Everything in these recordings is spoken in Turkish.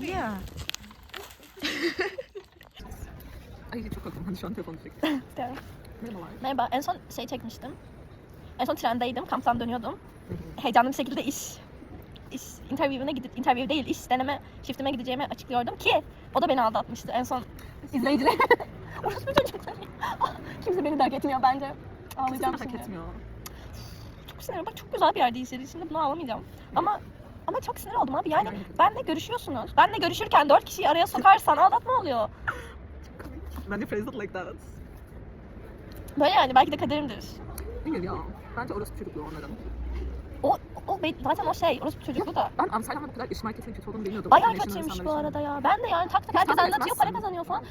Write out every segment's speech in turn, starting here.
Yeah. Ay çok akıllı şu an telefonu çektim. Merhabalar. Merhaba. En son şey çekmiştim. En son trendeydim. Kamptan dönüyordum. Heyecanlı bir şekilde iş iş interview'una gidip interview değil iş deneme shiftime gideceğimi açıklıyordum ki o da beni aldatmıştı en son izleyiciler. Orası bir çocuk. Ah, kimse beni dert etmiyor bence. Ağlayacağım Kimse şimdi. etmiyor. Çok sinirim. Bak çok güzel bir yerdeyiz. Şimdi bunu ağlamayacağım. Ama ama çok sinir oldum abi. Yani benle görüşüyorsunuz. Benle görüşürken dört kişiyi araya sokarsan aldatma oluyor. Ben de phrased like that. Böyle yani belki de kaderimdir. Hayır ya. Bence orası çocukluğu onların. O, o be- zaten o şey, orası çocuklu da. Ben Amsterdam'da bu kadar iş marketinin kötü olduğunu bilmiyordum. Bayağı National kötüymüş insanlar bu için. arada ya. Ben de yani tak tak herkes tahmin anlatıyor, para kazanıyor falan.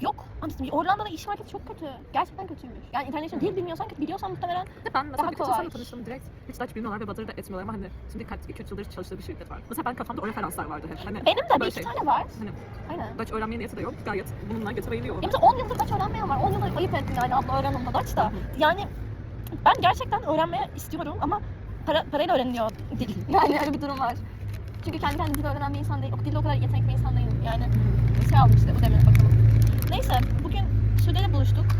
Yok. Anasını Hollanda'da iş marketi çok kötü. Gerçekten kötüymüş. Yani international dil bilmiyorsan, biliyorsan muhtemelen Bir de ben mesela Daha birkaç kolay. tanıştım direkt hiç Dutch bilmiyorlar ve Butter'ı da etmiyorlar ama hani şimdi kaç, üç yıldır çalıştığı bir şirket var. Mesela ben kafamda o referanslar vardı hep. Hani benim de bir iki şey. tane var. Hani Aynen. Dutch öğrenmeye niyeti de yok. Gayet bununla getirebiliyor. Benim de 10 yıldır Dutch öğrenmeyen var. 10 yıldır ayıp ettim yani abla öğren onunla Dutch da. Yani ben gerçekten öğrenmeye istiyorum ama para, parayla öğreniliyor dil. Yani öyle bir durum var. Çünkü kendi kendine dil öğrenen bir insan değil. O dilde o kadar yetenekli bir insan değilim. Yani şey aldım işte demir bakalım. Buluştuk.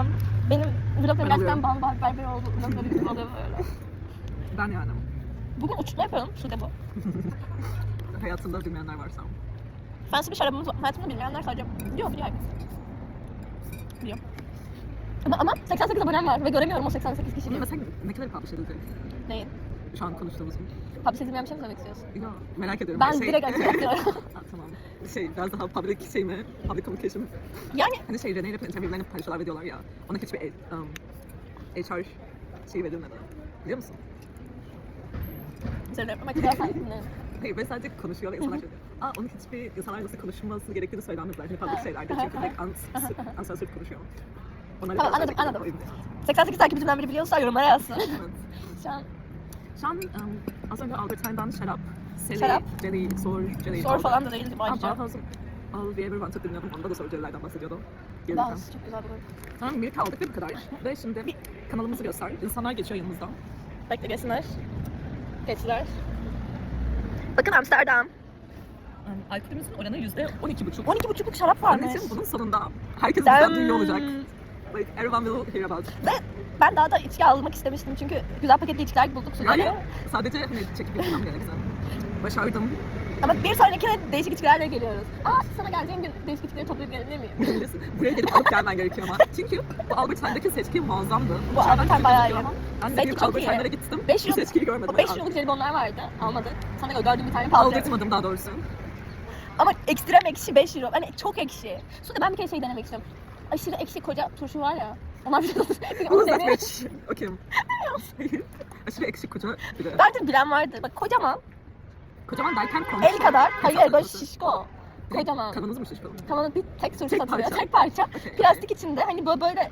Um, benim vloglarım gerçekten bal berber oldu. Vlogları gibi oluyor böyle. Ben yani. Bugün uçurtma yapalım Sude bu. Hayatında bilmeyenler varsa. Fancy bir şarabımız var. Hayatımda bilmeyenler sadece biliyor biliyor. Biliyor. Ama, ama 88 abonem var ve göremiyorum o 88 kişiyi. Bunu mesela ne kadar publish edilecek? Neyin? Şu an konuştuğumuzun. Publish edilmeyen bir şey mi söylemek istiyorsun? Ya merak ediyorum. Ben Şey- direkt açık yapıyorum. Tamam. Şey biraz daha public şey mi? Public communication mi? yani Hani şey Rene ile interviewlerini paylaşıyorlar ve diyorlar ya. Ona hiçbir um, HR şeyi verilmedi. Biliyor musun? söylüyorum ama güzel sen dinlerim. Hayır ve sadece konuşuyor ve insanlar şey diyor. Aa onun hiçbir insanlar nasıl konuşulması gerektiğini söylemezler. Hani public şeylerde çünkü direkt ans- uncensored konuşuyor. Onları Tamam, anladım, anladım. koyayım. 88 takipçimden biri biliyorsa yorumlara yazsın. Evet. Şu an Şu an um, az önce Albert Einstein'dan şarap, Seli, Şarap. Jelly, Sor, Jelly. sor falan da değildi Aa, ayrıca. Bauhaus'un All We Ever Wanted dinliyordum. Onda da Sor Jelly'lerden bahsediyordu. Dans çok güzel bu. Tamam Milk aldık ve bu kadar. Ve şimdi bir kanalımızı göster. İnsanlar geçiyor yanımızdan. Bekle geçsinler. Geçtiler. Bakın Amsterdam. Um, alkolümüzün oranı yüzde on iki buçuk. 12,5'luk şarap varmış. Onun için bunun sonunda herkes bizden duyuyor olacak. Like everyone will hear about. Ben daha da içki almak istemiştim çünkü güzel paketli içkiler bulduk Yani sadece hani çekip yapmam gerekse. Başardım. Ama bir sonrakine değişik içkilerle geliyoruz. Aa sana geleceğim gün değişik içkileri toplayıp gelebilir miyim? Birincisi buraya gelip alıp gelmen gerekiyor ama. Çünkü bu Albert Einstein'daki seçki muazzamdı. Bu Albert Einstein bayağı iyi. Ben de büyük çok Albert iyi. Einstein'lara gittim. 5 Bu euro, seçkiyi görmedim. o 5 euroluk jelibonlar vardı. Almadık. Sana gördüğüm bir tane pahalı. Aldırtmadım daha doğrusu. Ama ekstrem ekşi 5 euro. Hani çok ekşi. Suda ben bir kere şey denemek istiyorum. Aşırı ekşi koca turşu var ya. Onlar bir Bu onu deneyelim. bitch. Okay. Aşırı eksik koca. Bence bilen vardır. Bak kocaman. Kocaman derken komik. El kadar. Hayır böyle Nasıl? şişko. Kocaman. Kanınız mı şişko? Kavanın bir tek turşu Tek satılıyor. parça. Tek parça. Okey. Plastik içinde. Hani böyle böyle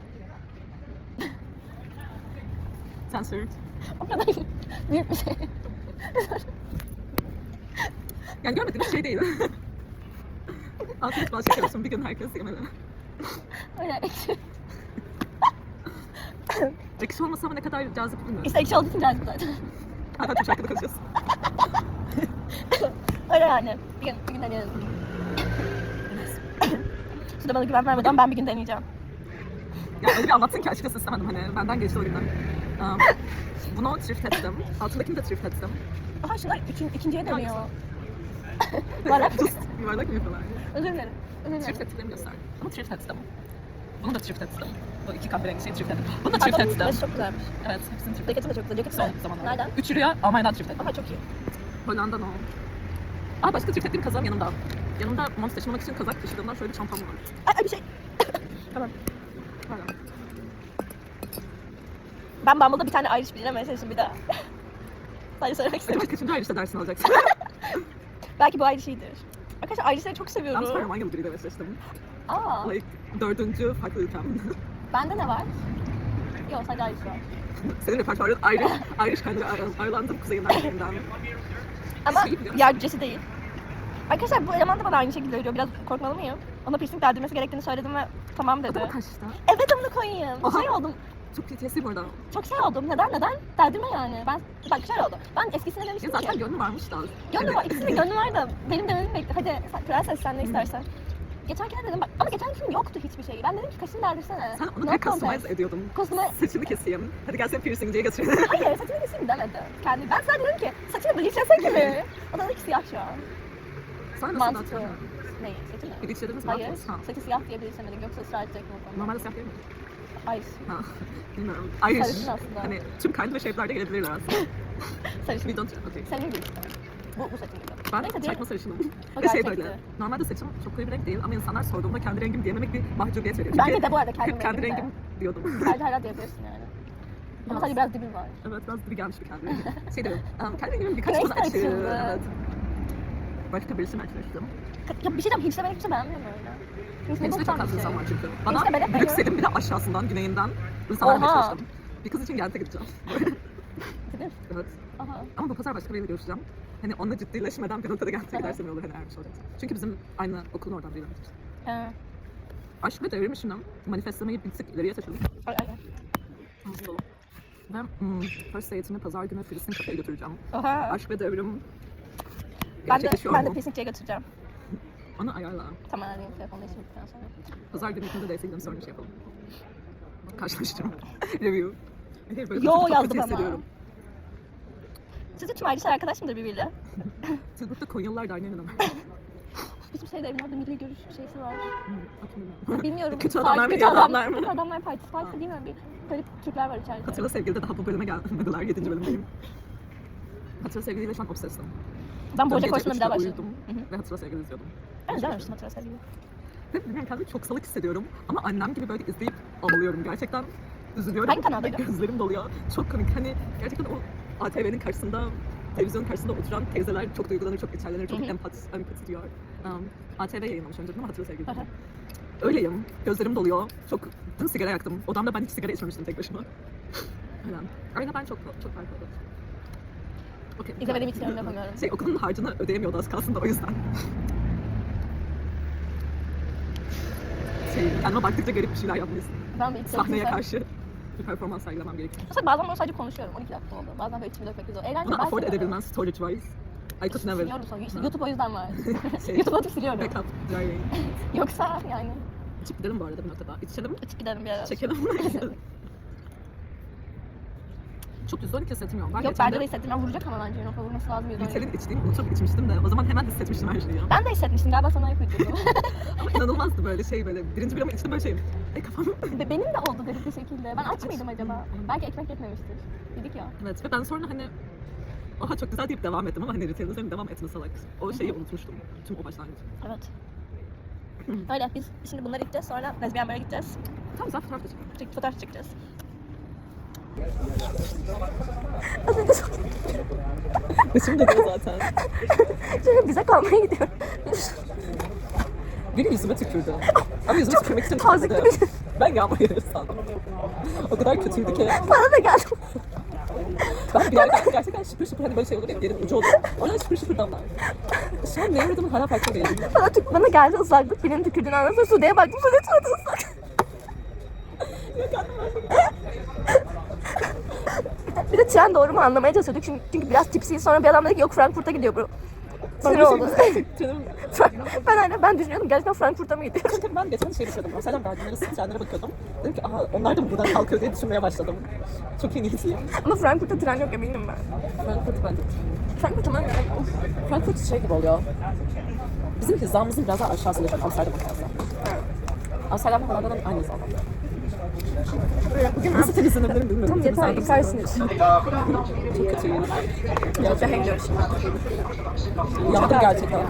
Censored. o kadar büyük bir şey. Yani görmediğiniz şey değil. Altı bazı çekiyorsun bir gün herkes yemeli. Öyle ekşi. Ekşi olmasa ama ne kadar cazip bilmiyorum. İşte ekşi olduğu için cazip zaten. Hala çok şarkıda konuşuyoruz. Öyle yani. Bir gün, bir gün deneyelim. Suda bana güven vermeden ben bir gün deneyeceğim. Ya öyle bir anlattın ki açıkçası istemedim hani benden geçti o günden. Um, bunu thrift ettim. Altındakini de thrift ettim. Aha şunlar üçün, ikinciye dönüyor. Yuvarlak. Just yuvarlak mı yapıyorlar? Özür dilerim. Özür ettiklerimi göster. Bunu thrift ettim. Bunu da thrift ettim. Bu iki kahverengi şeyi thrift ettim. Bunu da Pardon, ettim. çok güzelmiş. Evet, hepsini thrift ettim. Ceketim de çok güzel. Ceketim Son de. zamanlarda. Nereden? 3 euroya Almanya'dan thrift ettim. Aha çok iyi. Hollanda'dan o. Aa başka thrift ettiğim kazağım yanımda. Yanımda mont taşımamak için kazak taşıdığımdan şöyle bir çantam var. Ay, ay bir şey. tamam. Pardon. Ben Bumble'da bir tane Irish bilemeye çalıştım bir daha. Sadece söylemek istedim. başka kaçıncı ayrışta dersini alacaksın? Belki bu Irish iyidir. Arkadaşlar Irish'leri çok ben seviyorum. Almanya biriyle meşleştim. Aa, Like dördüncü farklı ülkem. bende ne var? Yok sadece Irish var. Senin repertuarın Irish, Irish kendi Irlanda'nın kuzeyinden birinden. Ama Şey yardımcısı değil. Arkadaşlar bu eleman da bana aynı şekilde ölüyor. Biraz korkmalı mıyım? Ona piercing deldirmesi gerektiğini söyledim ve tamam dedi. Adamı kaçta? Evet amına koyayım. Şey oldum. Çok PTSD bu arada. Çok şey oldum. Neden neden? Deldirme yani. Ben bak şöyle oldu. Ben eskisine Ya demiştim zaten ki. gönlü varmış da. Gönlüm var. İkisinin gönlü var da benim dememi bekle. Hadi sen- prenses sen ne istersen. Geçenkine dedim bak ama geçen film yoktu hiçbir şey. Ben dedim ki kaşını deldirsene. Sen onu No customize ediyordun. Kostüme Saçını keseyim. Hadi gel seni piercingciye götürelim. Hayır saçını keseyim demedi. Kendi. Ben sadece dedim ki saçını bleachlesek mi? O da dedi ki siyah şu an. Sonra nasıl Mantıklı. Neyi? Saçını? Bleachlediniz mi? Hayır. Saçı siyah diye bleachlemedik yoksa ısrar edecek mi? Normalde siyah değil mi? Hayır. Ha. Bilmiyorum. Irish. Sarışın aslında. Hani tüm kind ve shape'lerde gelebilirler aslında. Sarışın. We don't... Okay. İşte. Bu, bu gibi. Ben Neyse, çakma sarışınım. O Ve şey gerçekti. böyle, normalde saçım çok koyu bir renk değil ama insanlar sorduğumda kendi rengim diyememek bir mahcubiyet veriyor. Bence Çünkü de bu arada kendi rengim de. rengim diyordum. Bence hala diyebilirsin yani. Ama sadece biraz dibin var. evet biraz gibi gelmiş bir kendi rengim. Şey diyorum, um, kendi rengimin birkaç Güneş konu de açığı. Evet. Başka birisiyle arkadaştım. Ya bir şey diyeceğim, hiç de ben hiç de beğenmiyorum öyle. Hiç Gençte çok az insan var çünkü. Bana ben hep Brüksel'in bir de aşağısından, güneyinden insanlar Oha. Bir kız için Gent'e gideceğim. Musun? evet. Aha. Ama bu pazar başka biriyle görüşeceğim. Hani onunla ciddileşmeden bir noktada gidersem iyi olur hani eğer bir şey olacaksa. Çünkü bizim aynı okulun oradan biri. He. Aşk ve devrim işinden manifestlemeyi bir tık ileriye taşıdık. Ay ay ay. Dolu. Ve hmm, first date'imi pazar günü Filistin kafeye götüreceğim. Oha. Aşk ve devrim Ben de, ben de piercingciye götüreceğim. Onu ayarla. Tamam arayayım telefonla işim bittikten sonra. Pazar günü ikimiz de date'e gidelim sonra şey yapalım. Karşılaştırma. Review. Hayır, böyle Yo yazdım ama. Sizce tüm ayrıcalar arkadaş mıdır birbiriyle? Tilburg'da Konyalılar Derneği'nin ama. Bizim şeyde evin orada milli görüş şeysi var. Hmm. Bilmiyorum. Kötü adamlar mı, kötü adam- adamlar mı? Kötü adamlar partisi. Partisi bilmiyorum. Bir garip Türkler var içeride. Hatırla sevgilide daha bu bölüme gelmediler. 7. bölümdeyim. Hatırla sevgiliyle şu an obsesim. Ben Bojack Horseman'a bir daha başladım. Ve Hatırla sevgili izliyordum. Ben izlememiştim hatırla sevgili. Ve bilmiyorum kendimi çok salak hissediyorum. Ama annem gibi böyle izleyip ağlıyorum. Gerçekten üzülüyorum. Hangi kanaldaydı? Gözlerim doluyor. Çok komik. Hani gerçekten o ATV'nin karşısında televizyonun karşısında oturan teyzeler çok duygulanır, çok içerlenir, çok empati, empati duyuyor. Um, ATV yayınlamış önce değil mi? Hatırla sevgili. Öyleyim. Gözlerim doluyor. Çok dün sigara yaktım. Odamda ben hiç sigara içmemiştim tek başıma. Aynen. Aynen ben çok çok fark oldu. Okay. İzlemediğim için yorum yapamıyorum. Şey okulun harcını ödeyemiyordu az kalsın da o yüzden. Şey, kendime baktıkça garip bir şeyler yapmayız. Ben bir Sahneye karşı bir performans sergilemem gerekiyor. Mesela bazen ben sadece konuşuyorum. 12 dakika oldu. Bazen böyle içimi dökmek güzel. Eğlenceli Bunu afford edebilmen storage wise. I could never. Siliyorum sonra. İşte. YouTube o yüzden var. Şey, YouTube'u atıp siliyorum. backup driving. Yoksa yani İçip gidelim bu arada bir noktada. İçelim. içip gidelim bir ara. Çekelim. Çok %12 hissettim yok. Ben Yok bende de. Ben vuracak ama bence. Yok vurması lazım. Vitel'in içtiğim unutup içmiştim de o zaman hemen hissetmiştim her şeyi ya. Ben de hissetmiştim. Galiba sana ayak uydurdum. Ama inanılmazdı böyle şey böyle. Birinci bir ama içtim böyle şey. Kafam. Ve Benim de oldu garip bir şekilde. Ben aç mıydım acaba? Belki ekmek yetmemiştir. Dedik ya. Evet ve ben sonra hani Oha çok güzel deyip devam ettim ama hani Retail'in üzerine devam etme salak. O şeyi unutmuştum. Tüm o başlangıç. Evet. Öyle biz şimdi bunları gideceğiz sonra lezbiyen böyle gideceğiz. Tamam güzel fotoğraf da. Çık, fotoğraf çekeceğiz. Başım dönüyor zaten. Şimdi bize kalmaya gidiyor. Biri yüzüme tükürdü. Ama yüzüme tükürmek için tükürdü. bir- Ben yağmur yağıyor sandım. O kadar kötüydü ki. Bana da geldi. Ben bir yerden gerçekten şıpır şıpır hani böyle şey olur ya yerin ucu olur. Oradan şıpır şıpır damlar. Şu an ne aradığımı hala farkında değilim. Bana, tük, bana geldi ıslaklık. Birinin tükürdüğünü anlasın. Sude'ye baktım. Sude suratı ıslak. bir de tren doğru mu anlamaya çalışıyorduk. Çünkü, çünkü biraz tipsiyiz. Sonra bir adam dedi ki yok Frankfurt'a gidiyor bu. Sinir oldu. Canım. ben öyle ben düşünüyordum gerçekten Frankfurt'a mı gidiyor? Çünkü ben geçen şey düşünüyordum. Mesela verdiğimleri trenlere bakıyordum. Dedim ki aha onlar da mı buradan kalkıyor diye düşünmeye başladım. Çok iyi. Ama Frankfurt'ta tren yok eminim ben. Frankfurt bence. Frankfurt'a mı? Frankfurt şey gibi oluyor. Bizim hizamızın biraz daha aşağısı olacak Amsterdam'a kıyasla. Amsterdam'la Hollanda'nın aynı hizada. Bugün Nasıl temizlenebilirim bilmiyorum. Tamam yeter Temizlendim. yıkarsınız. Çok kötüyüm. Gerçekten gidiyoruz. Yandım gerçekten.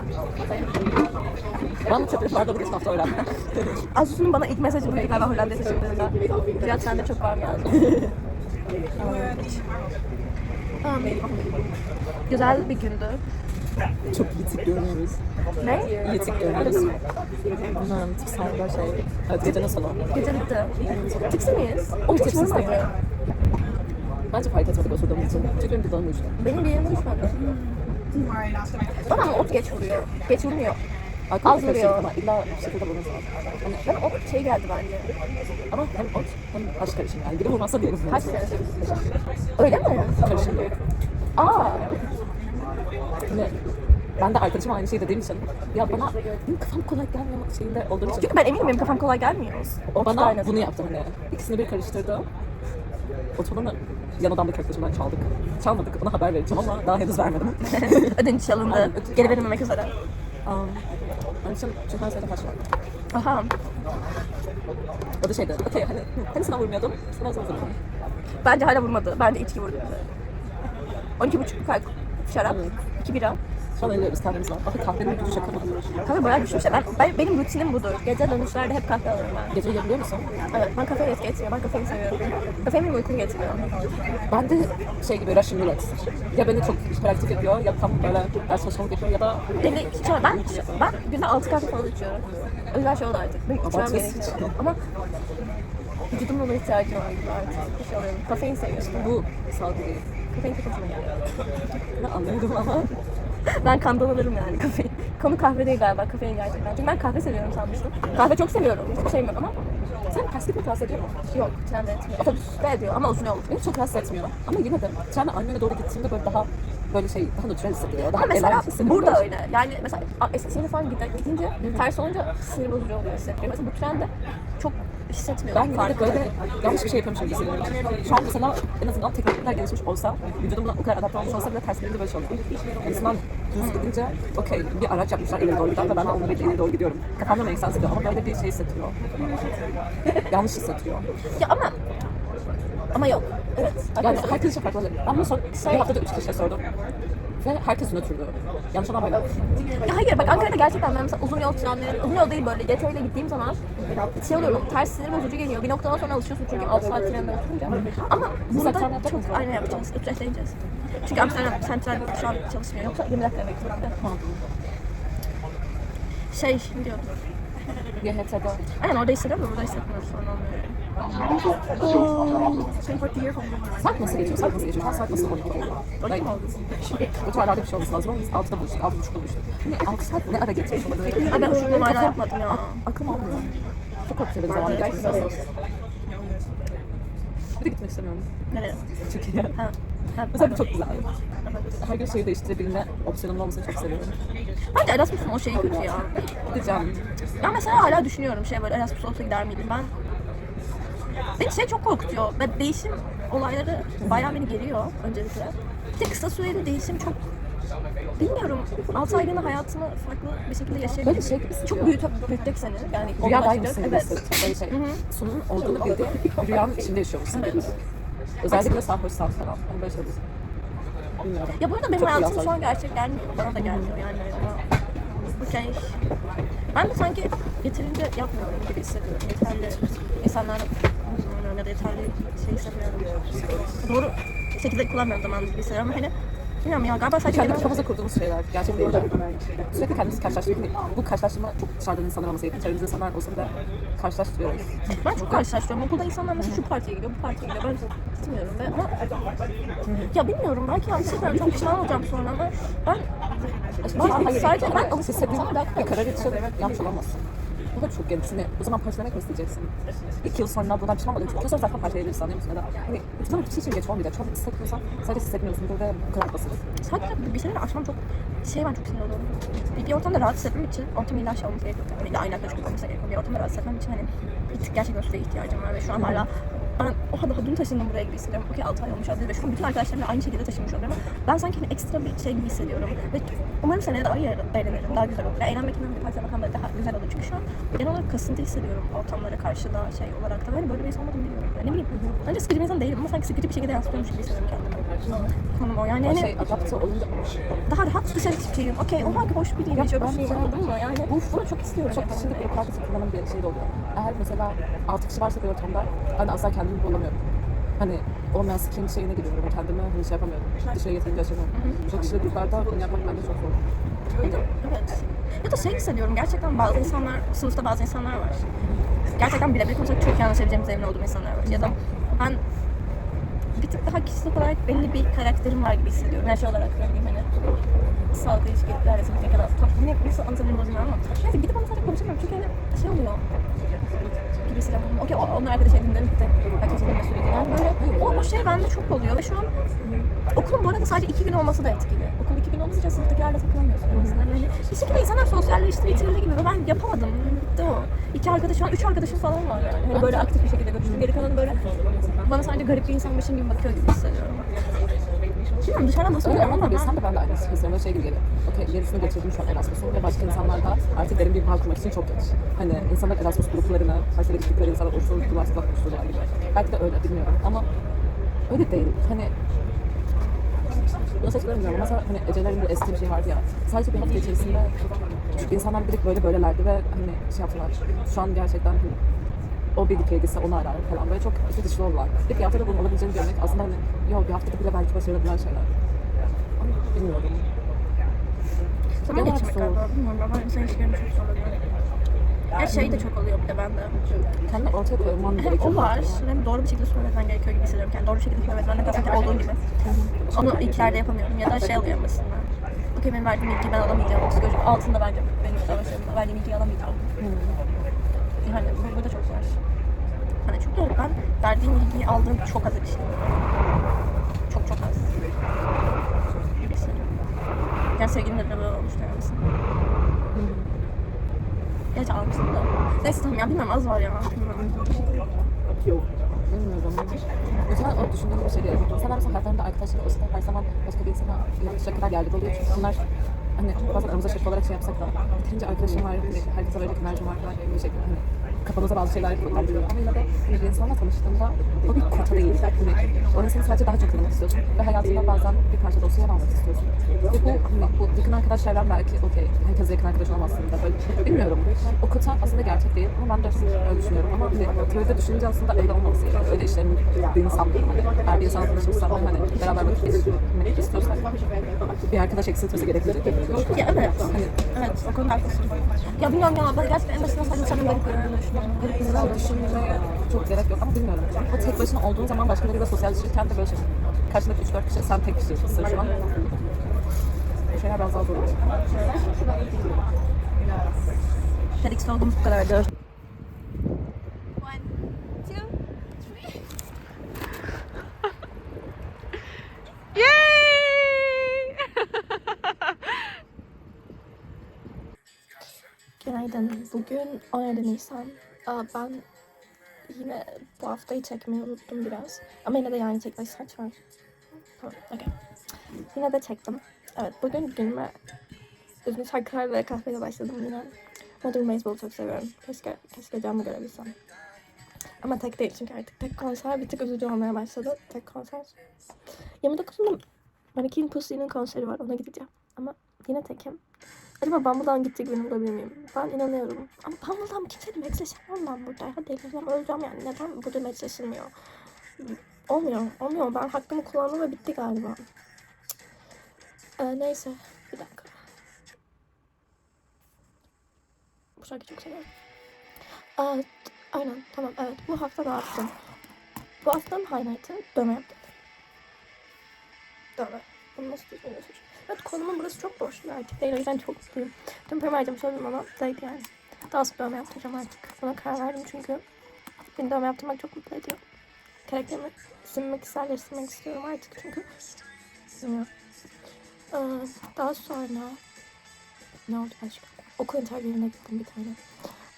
Ben bu çöpüşlerde bu geçen hafta öğrendim. Asus'un bana ilk mesajı buydu galiba Hollanda'ya seçildiğinde. Fiyat sende çok var mı yani? Güzel bir gündü. Çok yitik görünüyoruz. Ne? Yitik görünüyoruz. Tiksel bir şey. Evet, gecenin sonu. Gece bitti. Tiksi miyiz? O hiç vurmadı. Bence fark etmedik oturduğumuz için. Çünkü benim dudağım uyuştu. Benim bir yerim düşmedi. Bana ama ot geç vuruyor. Geç vurmuyor. Az vuruyor. ama illa bir şekilde bulunması lazım. Hani, Ben ot şey geldi bence. ama hem ot hem taş karışım yani. Biri vurmazsa vurmaz. Kaç kere? Öyle mi? karışım. Aa. Ne? Ben de arkadaşıma aynı şeyi dediğim için ya bana benim kafam kolay gelmiyor şeyinde olduğum için. Çünkü ben eminim benim kafam kolay gelmiyor. O bana bunu yaptı hani. İkisini bir karıştırdı. Otobanı yan odamdaki arkadaşımdan çaldık. Çalmadık. Ona haber vereceğim ama daha henüz vermedim. Ödünç alındı. Geri verilmemek üzere. um, onun için çünkü ben sayıda kaç var? Aha. O da şeydi. Okey hani, hani sana vurmuyordum. Sana zaman vurdum. Bence hala vurmadı. Bence içki vurdu bize. 12 buçuk kalp şarap, 2 bira. Şu an eliyoruz kahvemizle. Bakın kahvenin şaka mı? Kahve bayağı düşmüş. Ben, ben, benim rutinim budur. Gece dönüşlerde hep kahve alırım ben. Gece yiyebiliyor musun? Evet, ben kafeyi etki etmiyor. Ben kafeyi seviyorum. Kafein benim uykumu getiriyor. Ben de şey gibi Russian roulette. Ya beni çok hiperaktif yapıyor ya tam böyle ders çalışmalık yapıyor ya da Beni, şöyle ben, ben günde 6 kahve falan içiyorum. Yüzden şey oldu artık. Benim içmem Abartıyorsun. gerekiyor. Ama vücudumun ona ihtiyacı var gibi artık. Bir şey alıyorum. Kafein seviyorum. bu sağlıklı değil. Kafein geliyor. Ne anlamadım ama. Ben kandan alırım yani kafein. Konu kahve değil galiba kafein gerçekten. Çünkü ben kahve seviyorum sanmıştım. Kahve çok seviyorum. Hiçbir şeyim yok ama Sen kasket mi rahatsız ediyor mu? yok. Trende etmiyor. Otobüste ediyor ama uzun yol. Beni çok rahatsız etmiyor. Ama yine de trenle anneme doğru gittiğimde böyle daha böyle şey daha natürel hissediyor. Daha mesela burada öyle. Yani mesela Eskişehir'e falan gidince, gidince ters olunca sinir bozucu oluyor hissettiriyor. Mesela bu trende çok hissetmiyorum. Ben de böyle yanlış bir şey yapıyormuş gibi hissediyorum. Şu an mesela en azından teknolojiler gelişmiş olsa, vücudum buna o kadar adapte olmuş olsa bile ters gelince böyle şey oluyor. En azından düz gidince, okey bir araç yapmışlar ileri doğru giden ve ben onunla birlikte ileri doğru gidiyorum. Kafamda make sense ediyor ama böyle bir şey hissettiriyor. Yanlış hissettiriyor. Ya ama ama yok. Evet. Yani arkadaşlar. herkes için farklı. Ben bunu son, bir haftada üç kişiye sordum. Ve herkes nötrdü. Yanlış böyle. Ya hayır bak Ankara'da gerçekten ben mesela uzun yol trenleri, uzun yol değil böyle GT ile gittiğim zaman şey oluyorum, ters sinir bozucu geliyor. Bir noktadan sonra alışıyorsun çünkü 6 saat trende oturunca. Ama burada çok aynen yapacağız. Utrecht'e ineceğiz. Çünkü Amsterdam Central şu an çalışmıyor. Yoksa 20 dakika bekliyorum. Şey, diyordum? YHT'de. Aynen orada hissediyorum da burada hissetmiyoruz sonra olmuyor. Saat nasıl geçiyor? Saat nasıl geçiyor? Saat nasıl oluyor? Oldu? Bu tarihlarda bir şey olması lazım ama biz 6'da buluştuk, 6.30'da buluştuk. Hani 6 saat ne ara geçmiş olabilir? Ay ben uzun hala yapmadım ya. Aklım almıyor. Çok korkuyorum zaman geçmesi. Bir de gitmek istemiyorum. Nereye? Türkiye'ye. Mesela bu çok güzel. Her gün şehir değiştirebilme opsiyonum olmasını çok seviyorum. Bence Erasmus'un o şeyi kötü ya. Gideceğim. Ya mesela hala düşünüyorum şey böyle Erasmus olsa gider miydim ben? Beni şey çok korkutuyor ve değişim olayları bayağı beni geriyor öncelikle. Bir de kısa süreli değişim çok bilmiyorum 6 aylığına hayatını farklı bir şekilde yaşayabilir. Böyle şey gibi çok büyütüp büyütecek seni. Yani Rüya daim misin? Evet. Böyle şey. Sonunun olduğunu bildiğin bir rüyanın içinde yaşıyormuşsun. Evet. Özellikle sarhoşsan falan. Hani böyle şey Bilmiyorum. Ya bu arada benim Çok hayatım şu an gerçek gelmiyor. Bana da gelmiyor yani. Okey. Ben de sanki yeterince yapmıyorum gibi hissediyorum. Yeterli insanlarla konuşmuyorum ya da yeterli şey hissetmiyorum. Doğru şekilde kullanmıyorum gibi hissediyorum ama hani bilmiyorum ya galiba sadece Kendi genel kafamıza kurduğumuz şeyler gerçek değil. Sürekli kendimizi karşılaştırıyoruz. Bu karşılaştırma çok dışarıdan insanlar olması gerekiyor. Çevremizde insanlar olsa bile karşılaştırıyoruz. ben çok karşılaştırıyorum. Okulda insanlar mesela şu partiye gidiyor, bu partiye gidiyor. Ben gitmiyorum ve ama ya bilmiyorum belki yanlış yapıyorum. Çok pişman olacağım sonra ama ben ben sadece ben hissettiğin bir karar için yanlış olamazsın. Bu da çok kendisini. O zaman partilemek mi isteyeceksin? İki yıl sonra buradan olacak. İki yıl sonra zaten partileyebilirsin anlıyor musun? Ya da hani zaman bir şey için geç olmayacak. Çok hissetmiyorsan sadece hissetmiyorsundur ve bu kadar basit. sadece bir şeyleri aşmam çok şey ben çok sinir oluyorum. Bir, bir ortamda rahat hissetmem için ortam illa şey olması gerekiyor. Hani illa aynı arkadaş olması gerekiyor. Bir ortamda rahat hissetmem için hani bir tık gerçekten süreye ihtiyacım var ve şu an hala ben oha daha dün taşındım buraya gibi hissediyorum. Okey 6 ay olmuş olabilir ve şu an bütün arkadaşlarımla aynı şekilde taşınmış oluyorum ama ben sanki hani ekstra bir şey gibi hissediyorum. Ve umarım seneye daha iyi eğlenirim, daha güzel olur. Yani eğlenmek için bir partiye bakan böyle daha güzel olur. Çünkü şu an genel olarak kasıntı hissediyorum ortamlara karşı da şey olarak da. Böyle böyle bir insan olmadığımı biliyorum. Yani ne bileyim. Bence sıkıcı bir insan değilim ama sanki sıkıcı bir şekilde yansıtıyormuş gibi hissediyorum kendimi. Konum o. Yani hani şey adapte olunca daha rahat dışarı çıkayım. Okey o belki hoş bir değil. Hiç öyle bir şey anladın mı? Yani bu bunu çok istiyorum. Çok kişilik bir kartı kullanım bir şey de oluyor. Eğer mesela altı kişi varsa bir ortamda ben asla kendimi bulamıyorum. Hani olmayan skillin şeyine giriyorum. Kendimi hani şey yapamıyorum. Dışarı getirince açamıyorum. Çok kişilik gruplarda bunu yapmak bence çok zor. Evet. Ya da şey hissediyorum gerçekten bazı insanlar, sınıfta bazı insanlar var. Gerçekten birebir konuşarak çok iyi anlaşabileceğimiz emin olduğum insanlar var. Ya da ben bir tık daha kişisel olarak belli bir karakterim var gibi hissediyorum. Her şey olarak söyleyeyim hani. Sağlıklı ilişkiler, ya da tam ne nasıl anlatabilirim bilmiyorum ama. Neyse gidip onu sadece konuşamıyorum çünkü hani şey oluyor. Birisiyle bulundum. Okey onun arkadaşı edindim bitti. Herkes edinme süreci. Yani böyle o, o şey bende çok oluyor ve şu an okulun bu arada sadece iki gün olması da etkili. Okul iki gün olunca sınıftakilerle takılamıyorsun en azından. Yani bir şekilde insanlar sosyalleştirildiği gibi ve ben yapamadım. Bitti o. İki arkadaş, şu an üç arkadaşım falan var yani. Hani böyle aktif bir şekilde görüştüm. Geri kalanı böyle bana sadece garip bir insanmışım gibi bakıyor gibi hissediyorum. Bilmiyorum dışarıdan nasıl görüyorum ama sen de ben de aynı. Böyle şey gibi geliyor. Okey gerisini geçirdim şu an Erasmus'u ve başka insanlarla artık derin bir bağ kurmak için çok geç. Hani insanlar Erasmus gruplarına, karşıda gittikleri insanlar olsun, üniversite bakmışlar gibi. Belki de öyle bilmiyorum ama öyle değil. Hani Nasıl açıklamıyorum ama hani Ece'lerin bu eski bir şey vardı ya. Sadece bir hafta içerisinde insanlar direkt böyle böylelerdi ve hani şey yaptılar. Şu an gerçekten o bir dikeydiyse onu arar falan böyle çok içi dışlı oldular. Bir haftada bunun olabileceğini görmek aslında hani yok bir haftada bile belki başarılabilen şeyler. Ama bilmiyorum. Zaman Genel olarak galiba. Bilmiyorum ben insan ilişkilerini çok zorlanıyorum. Ya şey de çok oluyor bir de bende. Kendini ortaya koyman Hem gerekiyor. o var, hem doğru bir şekilde söylemen gerekiyor gibi hissediyorum. Yani doğru bir şekilde söylemen ne kadar olduğum gibi. Onu ilklerde yapamıyorum ya da şey oluyor mesela. Okey benim verdiğim bilgiyi ben alamayacağım. Psikolojik altında bence benim savaşlarımda verdiğim bilgiyi alamayacağım. Yani bu, bu da çok zor. Hani çünkü ben verdiğim bilgiyi aldığım çok az kişi. Çok çok az. Gibi. Yani sevgilimle de böyle olmuştu mesela. Gerçi almışsın da. Neyse tamam ya bilmiyorum az var ya. Bilmiyorum. Bilmiyorum. Mesela o düşündüğüm bir şey değil. İnsanlar mesela hayatlarında arkadaşları olsa da her zaman başka bir insana yaklaşacak kadar yargılı oluyor. Çünkü onlar hani bazen aramızda şaka olarak şey yapsak da yeterince arkadaşım var, hani herkese verecek enerjim var falan bir şekilde hani kafamıza bazı şeyler koyuyor. Ama yine de bir insanla tanıştığında o bir kota değil. Hani o insanı sadece daha çok tanımak istiyorsun. Ve hayatında bazen bir parça dosya yer almak istiyorsun. Ve bu, hani, bu yakın arkadaş çevren belki okey. Herkese yakın arkadaş olamazsın da böyle. Bilmiyorum. O kota aslında gerçek değil. Ama ben de öyle düşünüyorum. Ama hani teoride düşününce aslında öyle olmaması gerekiyor. Öyle işlerin bittiğini sanmıyorum. Hani, eğer bir insanla tanışmışsan hani beraber vakit geçirmek istiyorsak bir arkadaş eksiltmesi görüyorum. Ya evet. Evet o konuda haklısın. Ya bilmiyorum ya ben gerçekten en başından sadece senin garip göründüğünü düşünüyorum. Garip düşünmeye çok gerek yok ama bilmiyorum. O tek başına olduğun zaman başkalarıyla sosyalleşirken de böyle şey. Karşındaki 3-4 kişi sen tek kişisin şu an. Bu şeyler biraz daha zor. TEDx'te olduğumuz bu kadardı. Bugün 17 Nisan. Ben yine bu haftayı çekmeyi unuttum biraz. Ama yine de yani çekmeyi saç var. Tamam, okey. Yine de çektim. Evet, bugün günüme üzgün şarkılar ve kahveyle başladım yine. Modern Baseball'u çok seviyorum. Keşke, keşke camı görebilsem. Ama tek değil çünkü artık tek konser bir tık üzücü olmaya başladı. Tek konser. 29'unda Mannequin Pussy'nin konseri var. Ona gideceğim. Ama yine tekim. Acaba Bumbledown gidecek beni bulabilir miyim? Ben inanıyorum. Ama Bumbledown kimseyle matchleşemem ben burada. Ya delireceğim, öleceğim yani. Neden burada matchleşilmiyor? Olmuyor, olmuyor. Ben hakkımı kullandım ve bitti galiba. Ee, neyse, bir dakika. Bu şarkıyı çok seviyorum. Evet, aynen, tamam, evet. Bu hafta ne yaptım? Bu haftanın highlight'ı dövme yaptım. Dövme. Bunu nasıl düşünüyorsun? Evet kolumun burası çok boş artık değil o yüzden çok mutluyum. Tüm harcamış olabilirim ama değil yani. Daha sık dövme yaptıracağım artık. Buna karar verdim çünkü beni dövme yaptırmak çok mutlu ediyor. Karakterimi sinmek, kişiselleştirmek istiyorum artık çünkü. Bilmiyorum. Ee, daha sonra ne oldu başka? Okul interview'ine gittim bir tane.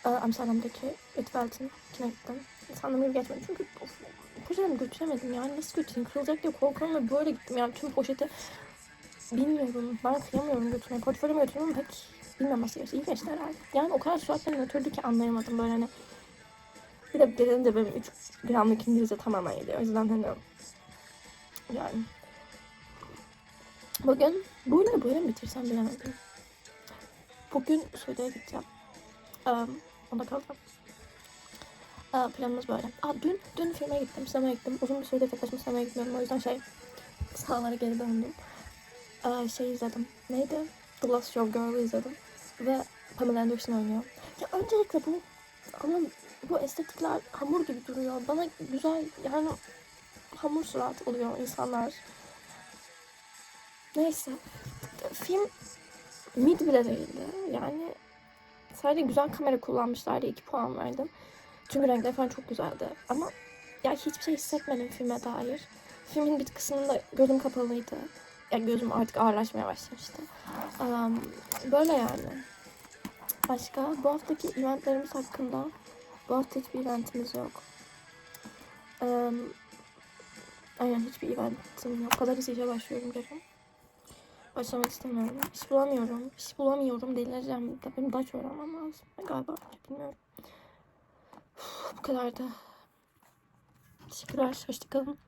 Ee, Amsterdam'daki Rietveld kine gittim. Sandım gibi geçmedi çünkü of, poşetimi götüremedim yani nasıl götüreyim kırılacak diye korkuyorum ve böyle gittim yani tüm poşeti Bilmiyorum. Ben kıyamıyorum götürmeyi. Portföyümü götürüyorum ama pek bilmem nasıl geçti. İyi geçti herhalde. Yani o kadar suratlarına oturdu ki anlayamadım böyle hani. Bir de dedim de benim 3 gramlık İngilizce tamamen geliyor. O yüzden hani yani. Bugün böyle böyle mi bitirsem bilemedim. Bugün Suudi'ye gideceğim. Um, onda kalacağım. Aa, planımız böyle. Aa, dün, dün filme gittim, sinemaya gittim. Uzun bir süredir tek başıma sinemaya gitmiyorum. O yüzden şey, sahalara geri döndüm. Aa, şey izledim. Neydi? The Lost Show Girl'ı izledim. Ve Pamela Anderson oynuyor. Ya öncelikle bu ama bu estetikler hamur gibi duruyor. Bana güzel yani hamur surat oluyor insanlar. Neyse. Film mid bile değildi. Yani sadece güzel kamera kullanmışlardı. 2 puan verdim. Çünkü renkler falan çok güzeldi. Ama ya hiçbir şey hissetmedim filme dair. Filmin bir kısmında gözüm kapalıydı. Ya gözüm artık ağırlaşmaya başlamıştı. Am, böyle yani. Başka bu haftaki eventlerimiz hakkında bu hafta hiçbir eventimiz yok. Am, aynen hiçbir eventim yok. Kadar işe başlıyorum yarın. Başlamak istemiyorum. İş bulamıyorum. İş bulamıyorum. Delireceğim. Benim Dutch öğrenmem lazım. Galiba bilmiyorum. Bu kadar da. Teşekkürler. Hoşçakalın.